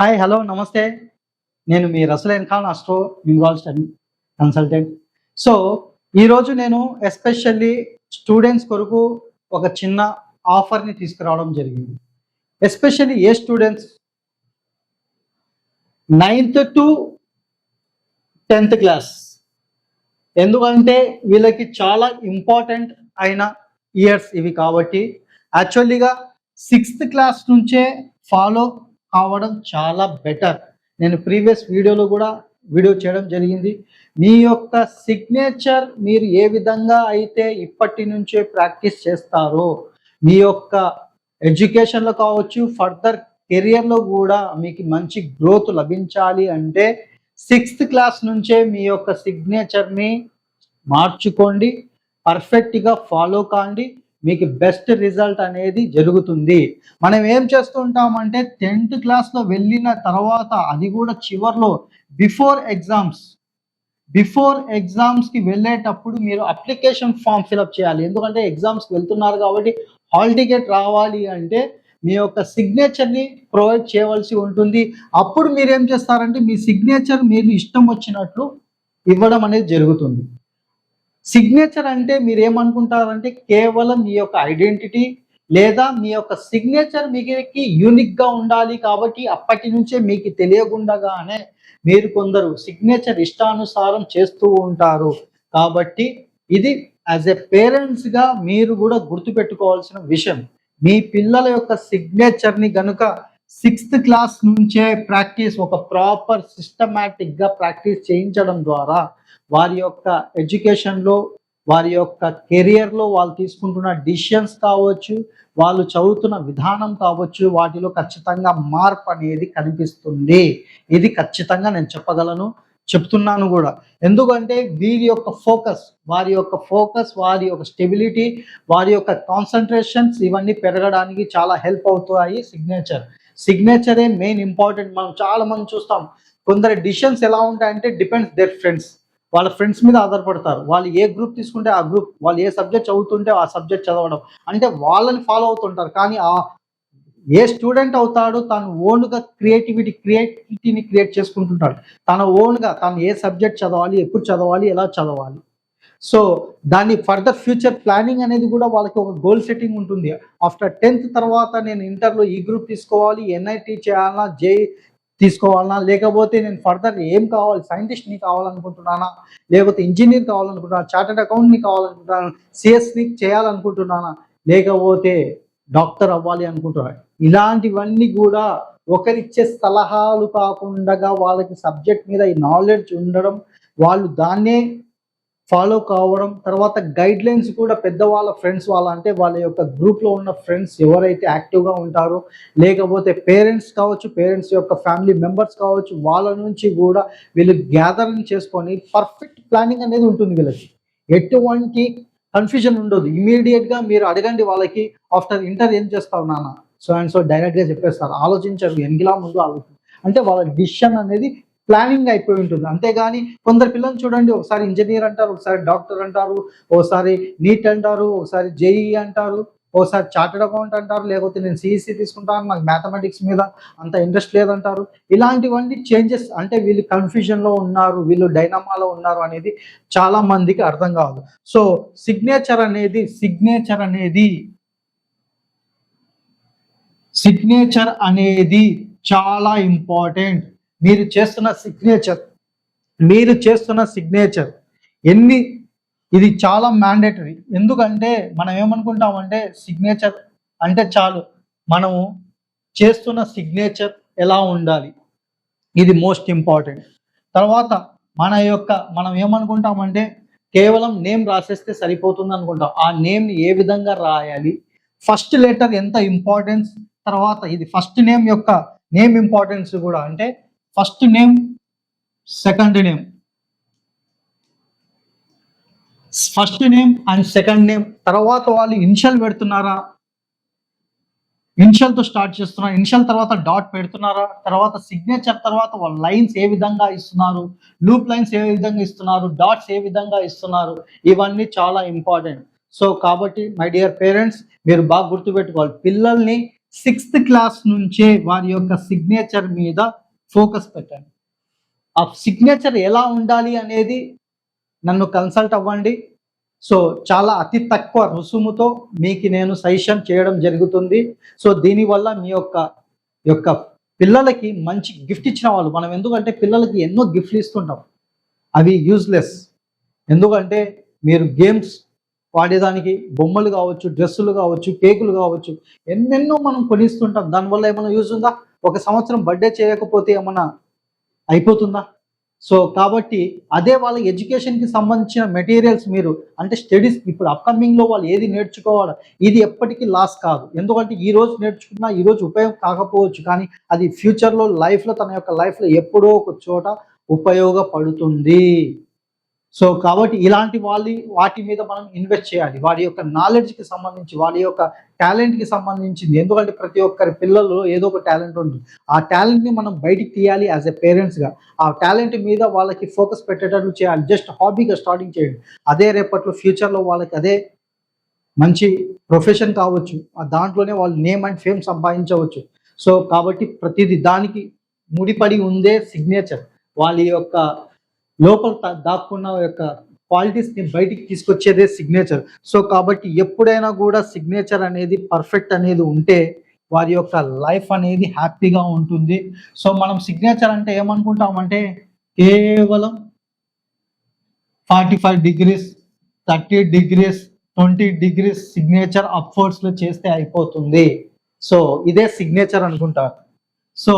Hi hello namaste. నేను మీ Rasaline Khan astro neurologist consultant so ఈరోజు నేను ఎస్పెషల్లీ స్టూడెంట్స్ కొరకు ఒక చిన్న ఆఫర్ని తీసుకురావడం జరిగింది. Especially a students ninth to tenth class ఎందుకంటే వీళ్ళకి చాలా ఇంపార్టెంట్ అయిన ఇయర్స్ ఇవి కాబట్టి. యాక్చువల్లీగా సిక్స్త్ క్లాస్ నుంచే ఫాలో కావడం చాలా బెటర్ నేను ప్రీవియస్ వీడియోలో కూడా వీడియో చేయడం జరిగింది. మీ యొక్క సిగ్నేచర్ మీరు ఏ విధంగా అయితే ఇప్పటి నుంచే ప్రాక్టీస్ చేస్తారో మీ యొక్క ఎడ్యుకేషన్లో కావచ్చు ఫర్దర్ కెరియర్లో కూడా మీకు మంచి గ్రోత్ లభించాలి అంటే సిక్స్త్ క్లాస్ నుంచే మీ యొక్క సిగ్నేచర్ని మార్చుకోండి. పర్ఫెక్ట్గా ఫాలో కాండి. మీకు బెస్ట్ రిజల్ట్ అనేది జరుగుతుంది. మనం ఏం చేస్తూ ఉంటామంటే టెన్త్ క్లాస్లో వెళ్ళిన తర్వాత అది కూడా చివర్లో బిఫోర్ ఎగ్జామ్స్ బిఫోర్ ఎగ్జామ్స్కి వెళ్ళేటప్పుడు మీరు అప్లికేషన్ ఫామ్ ఫిలప్ చేయాలి. ఎందుకంటే ఎగ్జామ్స్కి వెళ్తున్నారు కాబట్టి హాల్ టికెట్ రావాలి అంటే మీ యొక్క సిగ్నేచర్ని ప్రొవైడ్ చేయవలసి ఉంటుంది. అప్పుడు మీరు ఏం చేస్తారంటే మీ సిగ్నేచర్ మీరు ఇష్టం వచ్చినట్లు ఇవ్వడం అనేది జరుగుతుంది. సిగ్నేచర్ అంటే మీరు ఏమనుకుంటారంటే కేవలం మీ యొక్క ఐడెంటిటీ లేదా మీ యొక్క సిగ్నేచర్ మీకు యూనిక్గా ఉండాలి కాబట్టి అప్పటి నుంచే మీకు తెలియకుండగానే మీరు కొందరు సిగ్నేచర్ ఇష్టానుసారం చేస్తూ ఉంటారు. కాబట్టి ఇది యాజ్ ఎ పేరెంట్స్గా మీరు కూడా గుర్తుపెట్టుకోవాల్సిన విషయం. మీ పిల్లల యొక్క సిగ్నేచర్ని గనుక సిక్స్త్ క్లాస్ నుంచే ప్రాక్టీస్ ఒక ప్రాపర్ సిస్టమేటిక్గా ప్రాక్టీస్ చేయించడం ద్వారా వారి యొక్క ఎడ్యుకేషన్లో వారి యొక్క కెరియర్లో వాళ్ళు తీసుకుంటున్న డిసిషన్స్ కావచ్చు వాళ్ళు చదువుతున్న విధానం కావచ్చు వాటిలో ఖచ్చితంగా మార్పు అనేది కనిపిస్తుంది. ఇది ఖచ్చితంగా నేను చెప్పగలను చెప్తున్నాను కూడా. ఎందుకంటే వీరి యొక్క ఫోకస్ వారి యొక్క ఫోకస్ వారి యొక్క స్టెబిలిటీ వారి యొక్క కాన్సన్ట్రేషన్స్ ఇవన్నీ పెరగడానికి చాలా హెల్ప్ అవుతాయి సిగ్నేచర్. సిగ్నేచరే main important. మనం చాలా మంది చూస్తాం కొందరు డిసిషన్స్ ఎలా ఉంటాయంటే డిపెండ్స్ దేర్ ఫ్రెండ్స్. వాళ్ళ ఫ్రెండ్స్ మీద ఆధారపడతారు. వాళ్ళు ఏ గ్రూప్ తీసుకుంటే ఆ గ్రూప్ వాళ్ళు ఏ సబ్జెక్ట్ చదువుతుంటే ఆ సబ్జెక్ట్ చదవడం. అంటే వాళ్ళని ఫాలో అవుతుంటారు. కానీ ఆ ఏ స్టూడెంట్ అవుతాడో తను ఓన్గా క్రియేటివిటీ క్రియేటివిటీని క్రియేట్ చేసుకుంటుంటాడు. తన ఓన్గా తను ఏ సబ్జెక్ట్ చదవాలి ఎప్పుడు చదవాలి ఎలా చదవాలి. సో దాని ఫర్దర్ ఫ్యూచర్ ప్లానింగ్ అనేది కూడా వాళ్ళకి ఒక గోల్ సెట్టింగ్ ఉంటుంది. ఆఫ్టర్ టెన్త్ తర్వాత నేను ఇంటర్లో ఈ గ్రూప్ తీసుకోవాలి ఎన్ఐటి చేయాలన్నా జే తీసుకోవాలన్నా లేకపోతే నేను ఫర్దర్ ఏం కావాలి? సైంటిస్ట్ని కావాలనుకుంటున్నానా? లేకపోతే ఇంజనీర్ కావాలనుకుంటున్నాను? చార్టెడ్ అకౌంట్ని కావాలనుకుంటున్నాను? సిఎస్ని చేయాలనుకుంటున్నానా? లేకపోతే డాక్టర్ అవ్వాలి అనుకుంటున్నాను? ఇలాంటివన్నీ కూడా ఒకరిచ్చే సలహాలు కాకుండా వాళ్ళకి సబ్జెక్ట్ మీద ఈ నాలెడ్జ్ ఉండడం వాళ్ళు దాన్నే ఫాలో కావడం తర్వాత గైడ్ లైన్స్ కూడా పెద్దవాళ్ళ ఫ్రెండ్స్ వాళ్ళ అంటే వాళ్ళ యొక్క గ్రూప్లో ఉన్న ఫ్రెండ్స్ ఎవరైతే యాక్టివ్గా ఉంటారో లేకపోతే పేరెంట్స్ కావచ్చు పేరెంట్స్ యొక్క ఫ్యామిలీ మెంబర్స్ కావచ్చు వాళ్ళ నుంచి కూడా వీళ్ళు గ్యాదరింగ్ చేసుకొని పర్ఫెక్ట్ ప్లానింగ్ అనేది ఉంటుంది వీళ్ళకి. ఎటువంటి కన్ఫ్యూజన్ ఉండదు. ఇమీడియట్గా మీరు అడగండి వాళ్ళకి ఆఫ్టర్ ఇంటర్ ఏం చేస్తావు నాన్న? సో అండ్ సో డైరెక్ట్గా చెప్పేస్తారు. ఆలోచించరు. ఎంగిలా ముందు ఆలోచన. అంటే వాళ్ళ డిసిషన్ అనేది ప్లానింగ్ అయిపోయి ఉంటుంది. అంతేగాని కొందరు పిల్లలు చూడండి ఒకసారి ఇంజనీర్ అంటారు ఒకసారి డాక్టర్ అంటారు ఒకసారి నీట్ అంటారు ఒకసారి జేఈ అంటారు ఒకసారి చార్టెడ్ అకౌంట్ అంటారు లేకపోతే నేను సిఈసి తీసుకుంటాను నాకు మ్యాథమెటిక్స్ మీద అంత ఇంట్రెస్ట్ లేదంటారు. ఇలాంటివన్నీ చేంజెస్ అంటే వీళ్ళు కన్ఫ్యూజన్లో ఉన్నారు వీళ్ళు డైనమాలో ఉన్నారు అనేది చాలా మందికి అర్థం కాదు. సో సిగ్నేచర్ అనేది సిగ్నేచర్ అనేది సిగ్నేచర్ అనేది చాలా ఇంపార్టెంట్ మీరు చేస్తున్న సిగ్నేచర్ మీరు చేస్తున్న సిగ్నేచర్ ఎన్ని ఇది చాలా మ్యాండేటరీ ఎందుకంటే మనం ఏమనుకుంటామంటే సిగ్నేచర్ అంటే చాలు. మనము చేస్తున్న సిగ్నేచర్ ఎలా ఉండాలి? ఇది మోస్ట్ ఇంపార్టెంట్ తర్వాత మన యొక్క మనం ఏమనుకుంటామంటే కేవలం నేమ్ రాసేస్తే సరిపోతుంది అనుకుంటాం. ఆ నేమ్ని ఏ విధంగా రాయాలి? ఫస్ట్ లెటర్ ఎంత ఇంపార్టెన్స్ తర్వాత ఇది ఫస్ట్ నేమ్ యొక్క నేమ్ ఇంపార్టెన్స్ కూడా. అంటే first name second name. First name and second name. తర్వాత వాళ్ళు ఇనిషియల్ పెడుతున్నారా? ఇనిషియల్తో స్టార్ట్ చేస్తున్నారు? ఇనిషియల్ తర్వాత డాట్ పెడుతున్నారా? తర్వాత సిగ్నేచర్ తర్వాత వాళ్ళ లైన్స్ ఏ విధంగా ఇస్తున్నారు? లూప్ లైన్స్ ఏ విధంగా ఇస్తున్నారు? డాట్స్ ఏ విధంగా ఇస్తున్నారు? ఇవన్నీ చాలా ఇంపార్టెంట్ సో కాబట్టి మై డియర్ పేరెంట్స్ మీరు బాగా గుర్తుపెట్టుకోవాలి. పిల్లల్ని సిక్స్త్ క్లాస్ నుంచే వారి యొక్క సిగ్నేచర్ మీద ఫోకస్ పెట్టండి. ఆ సిగ్నేచర్ ఎలా ఉండాలి అనేది నన్ను కన్సల్ట్ అవ్వండి. సో చాలా అతి తక్కువ రుసుముతో మీకు నేను సజెషన్ చేయడం జరుగుతుంది. సో దీనివల్ల మీ యొక్క యొక్క పిల్లలకి మంచి గిఫ్ట్ ఇచ్చిన వాళ్ళు మనం ఎందుకంటే పిల్లలకి ఎన్నో గిఫ్ట్లు ఇస్తుంటాం. అవి యూజ్లెస్ ఎందుకంటే మీరు గేమ్స్ వాడేదానికి బొమ్మలు కావచ్చు డ్రెస్సులు కావచ్చు కేకులు కావచ్చు ఎన్నెన్నో మనం కొనిస్తుంటాం. దానివల్ల ఏమైనా యూజ్ ఉందా? ఒక సంవత్సరం బర్త్డే చేయకపోతే ఏమన్నా అయిపోతుందా? సో కాబట్టి అదే వాళ్ళ ఎడ్యుకేషన్కి సంబంధించిన మెటీరియల్స్ మీరు అంటే స్టడీస్ ఇప్పుడు అప్కమింగ్లో వాళ్ళు ఏది నేర్చుకోవాలి ఇది ఎప్పటికీ లాస్ కాదు. ఎందుకంటే ఈ రోజు నేర్చుకున్నా ఈ రోజు ఉపయోగం కాకపోవచ్చు కానీ అది ఫ్యూచర్లో లైఫ్లో తన యొక్క లైఫ్లో ఎప్పుడో ఒక చోట ఉపయోగపడుతుంది. సో కాబట్టి ఇలాంటి వాళ్ళ వాటి మీద మనం ఇన్వెస్ట్ చేయాలి. వాడి యొక్క నాలెడ్జ్కి సంబంధించి వాడి యొక్క టాలెంట్కి సంబంధించింది. ఎందుకంటే ప్రతి ఒక్కరి పిల్లల్లో ఏదో ఒక టాలెంట్ ఉంటుంది. ఆ టాలెంట్ని మనం బయటికి తీయాలి యాజ్ ఎ పేరెంట్స్గా ఆ టాలెంట్ మీద వాళ్ళకి ఫోకస్ పెట్టేటట్లు చేయాలి. జస్ట్ హాబీగా స్టార్టింగ్ చేయండి. అదే రేపట్లో ఫ్యూచర్లో వాళ్ళకి అదే మంచి ప్రొఫెషన్ కావచ్చు. ఆ దాంట్లోనే వాళ్ళు నేమ్ అండ్ ఫేమ్ సంపాదించవచ్చు. సో కాబట్టి ప్రతిదీ దానికి ముడిపడి ఉందే సిగ్నేచర్ వాళ్ళ యొక్క లోపల దాక్కున్న యొక్క క్వాలిటీస్ని బయటికి తీసుకొచ్చేదే సిగ్నేచర్ సో కాబట్టి ఎప్పుడైనా కూడా సిగ్నేచర్ అనేది పర్ఫెక్ట్ అనేది ఉంటే వారి యొక్క లైఫ్ అనేది హ్యాపీగా ఉంటుంది. సో మనం సిగ్నేచర్ అంటే ఏమనుకుంటామంటే కేవలం forty five degrees thirty degrees twenty degrees signature అప్వర్డ్స్లో చేస్తే అయిపోతుంది. సో ఇదే సిగ్నేచర్ అనుకుంటారు సో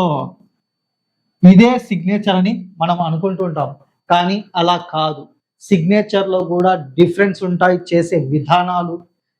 ఇదే సిగ్నేచర్ అని మనం అనుకుంటుంటాం. కానీ అలా కాదు. సిగ్నేచర్లో కూడా డిఫరెన్స్ ఉంటాయి. చేసే విధానాలు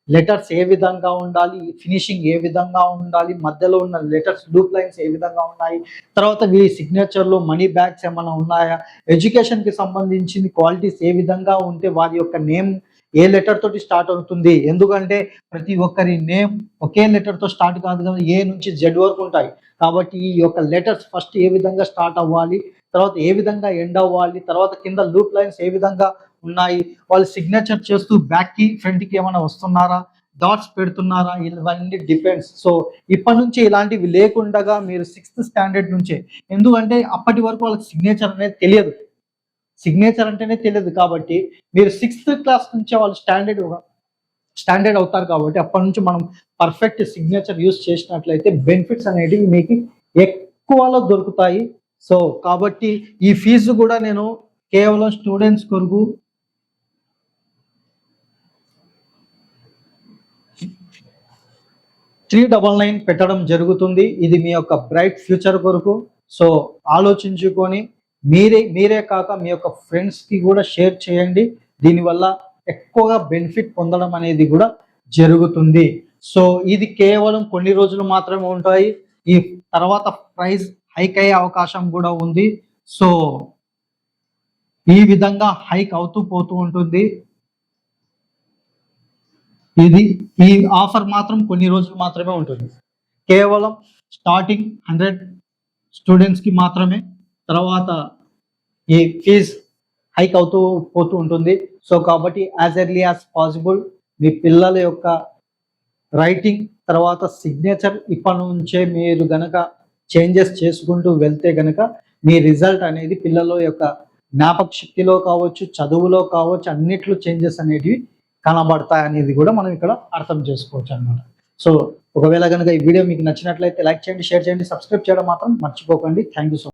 లెటర్స్ ఏ విధంగా ఉండాలి ఫినిషింగ్ ఏ విధంగా ఉండాలి మధ్యలో ఉన్న లెటర్స్ లూప్ లైన్స్ ఏ విధంగా ఉన్నాయి తర్వాత ఈ సిగ్నేచర్లో మనీ బ్యాగ్స్ ఏమైనా ఉన్నాయా ఎడ్యుకేషన్కి సంబంధించిన క్వాలిటీస్ ఏ విధంగా ఉంటే వారి యొక్క నేమ్ ఏ లెటర్ తోటి స్టార్ట్ అవుతుంది ఎందుకంటే ప్రతి ఒక్కరి నేమ్ ఒకే లెటర్తో స్టార్ట్ కాదు కదా ఏ నుంచి జెడ్ వరకు ఉంటాయి. కాబట్టి ఈ యొక్క లెటర్స్ ఫస్ట్ ఏ విధంగా స్టార్ట్ అవ్వాలి తర్వాత ఏ విధంగా ఎండ్ అవ్వాలి తర్వాత కింద లూప్ లైన్స్ ఏ విధంగా ఉన్నాయి వాళ్ళు సిగ్నేచర్ చేస్తూ బ్యాక్కి ఫ్రంట్కి ఏమైనా వస్తున్నారా డాట్స్ పెడుతున్నారా ఇవన్నీ డిపెండ్స్ సో ఇప్పటి నుంచి ఇలాంటివి లేకుండగా మీరు సిక్స్త్ స్టాండర్డ్ నుంచే ఎందుకంటే అప్పటి వరకు వాళ్ళకి సిగ్నేచర్ అనేది తెలియదు. సిగ్నేచర్ అంటేనే తెలియదు కాబట్టి మీరు సిక్స్త్ క్లాస్ నుంచే వాళ్ళు స్టాండర్డ్ స్టాండర్డ్ అవుతారు కాబట్టి అప్పటి నుంచి మనం పర్ఫెక్ట్ సిగ్నేచర్ యూస్ చేసినట్లయితే బెనిఫిట్స్ అనేటివి మీకు ఎక్కువలో దొరుకుతాయి. సో కాబట్టి ఈ ఫీజు కూడా నేను కేవలం స్టూడెంట్స్ కొరకు త్రీ డబల్ నైన్ పెట్టడం జరుగుతుంది. ఇది మీ యొక్క బ్రైట్ ఫ్యూచర్ కొరకు. సో ఆలోచించుకొని మీరే మీరే కాక మీ యొక్క ఫ్రెండ్స్కి కూడా షేర్ చేయండి. దీనివల్ల ఎక్కువగా బెనిఫిట్ పొందడం అనేది కూడా జరుగుతుంది. సో ఇది కేవలం కొన్ని రోజులు మాత్రమే ఉంటాయి. ఈ తర్వాత ప్రైజ్ హైక్ అయ్యే అవకాశం కూడా ఉంది. సో ఈ విధంగా హైక్ అవుతూ పోతూ ఉంటుంది. ఇది ఈ ఆఫర్ మాత్రం కొన్ని రోజులు మాత్రమే ఉంటుంది. కేవలం స్టార్టింగ్ హండ్రెడ్ స్టూడెంట్స్కి మాత్రమే తర్వాత ఈ ఫీజ్ హైక్ అవుతూ పోతూ ఉంటుంది. సో కాబట్టి యాజ్ ఎర్లీ యాజ్ పాసిబుల్ మీ పిల్లల యొక్క రైటింగ్ తర్వాత సిగ్నేచర్ ఇప్పటి నుంచే మీరు గనక చేంజెస్ చేసుకుంటూ వెళ్తే కనుక మీ రిజల్ట్ అనేది పిల్లల యొక్క జ్ఞాపక శక్తిలో కావచ్చు చదువులో కావచ్చు అన్నిట్లో చేంజెస్ అనేటివి కనబడతాయి అనేది కూడా మనం ఇక్కడ అర్థం చేసుకోవచ్చు అన్నమాట. సో ఒకవేళ కనుక ఈ వీడియో మీకు నచ్చినట్లయితే లైక్ చేయండి షేర్ చేయండి సబ్స్క్రైబ్ చేయడం మాత్రం మర్చిపోకండి. Thank you so